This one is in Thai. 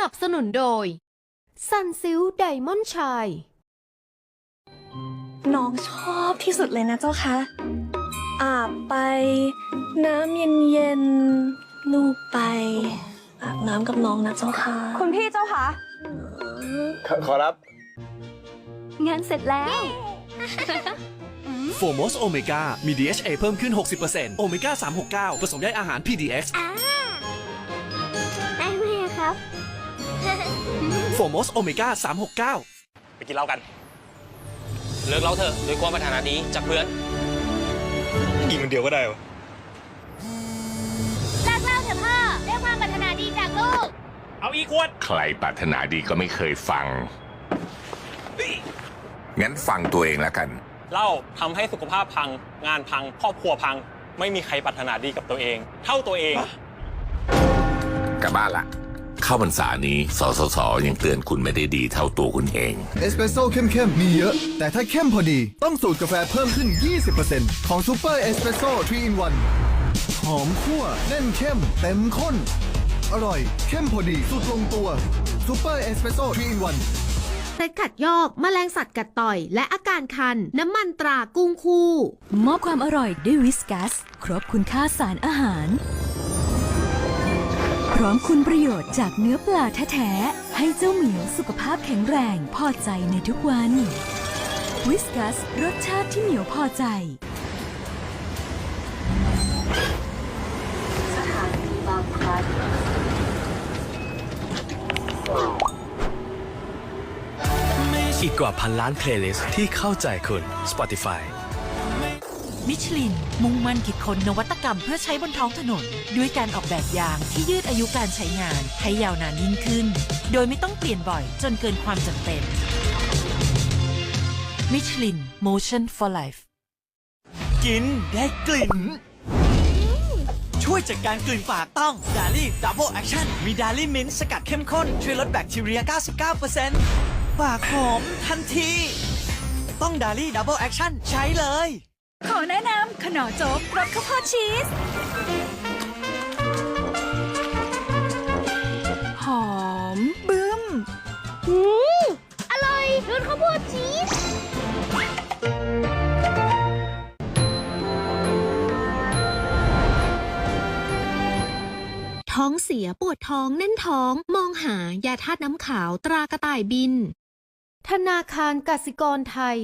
นับสนุนโดยซันซิลไดมอนด์ชายน้องชอบที่สุดเลยนะเจ้าคะอาบไป น้ำเย็นๆลูบไป อาบน้ำกับน้องนะเจ้าค่ะคุณพี่เจ้าคะขอรับ งานเสร็จแล้วโฟมอสโอเมก้ามี DHA เพิ่มขึ้น 60%โอเมก้า369 ผสมใยอาหาร PDX ได้ไหมครับ โฟมอสโอเมก้า369 ไปกินเหล้ากัน เลิกเล่าเถอะด้วยความปรารถนาดีจากเพื่อนกินคนเดียวก็ได้วะเลิกเล่าเถอะพ่อด้วยความปรารถนาดีจากลูก เอาอีกขวด ใครปรารถนาดีก็ไม่เคยฟัง งั้นฟังตัวเองแล้วกัน เหล้าทำให้สุขภาพพัง งานพัง ครอบครัวพัง ไม่มีใครปรารถนาดีกับตัวเอง เท่าตัวเอง กลับบ้านละ เข้าพรรษานี้สสสยังเตือนคุณไม่ได้ดีเท่าตัวคุณเอง เอสเปรสโซ่เข้มๆ มีเยอะ แต่ถ้าเข้มพอดี ต้องสูตรกาแฟเพิ่มขึ้น 20%ของซูเปอร์เอสเปรสโซ่3 in 1หอมคั่วแน่นเข้ม เต็มข้น อร่อย เข้มพอดีสุดลงตัวซูเปอร์เอสเปรสโซ่3 in 1เซ็ตขัดยอกแมลงสัตว์กัดต่อย และอาการคัน น้ำมันตรากุ้งคู่ มอบความอร่อยด้วยวิสกัส ครบคุณค่าสารอาหาร พร้อมคุณประโยชน์จากเนื้อปลาแท้ๆ ให้เจ้าเหมียวสุขภาพแข็งแรงพอใจในทุกวันวิสกัสรสชาติที่เหมียวพอใจอีกกว่าพันล้านเพลย์ลิสต์ที่เข้าใจคุณ Spotify มิชลิน มุ่งมั่นคิดค้นนวัตกรรมเพื่อใช้บนท้องถนน ด้วยการออกแบบยางที่ยืดอายุการใช้งาน ให้ยาวนานยิ่งขึ้น โดยไม่ต้องเปลี่ยนบ่อยจนเกินความจำเป็นมิชลิน Motion for Life กินได้กลิ่น ช่วยจัดการกลิ่นปากต้องดาลี่ดับเบิลแอคชั่นมีดาลี่มิ้นสกัดเข้มข้น ช่วยลดแบคทีเรีย 99%ปากหอมทันที ต้องดาลี่ดับเบิลแอคชั่นใช้เลย ขอแนะนำขนอโจ๊กรสข้าวโพดชีส หอมบึ้ม อืมอร่อยรสข้าวโพดชีส ท้องเสียปวดท้องแน่นท้องมองหายาธาตุน้ำขาวตรากระต่ายบิน ธนาคารกสิกรไทย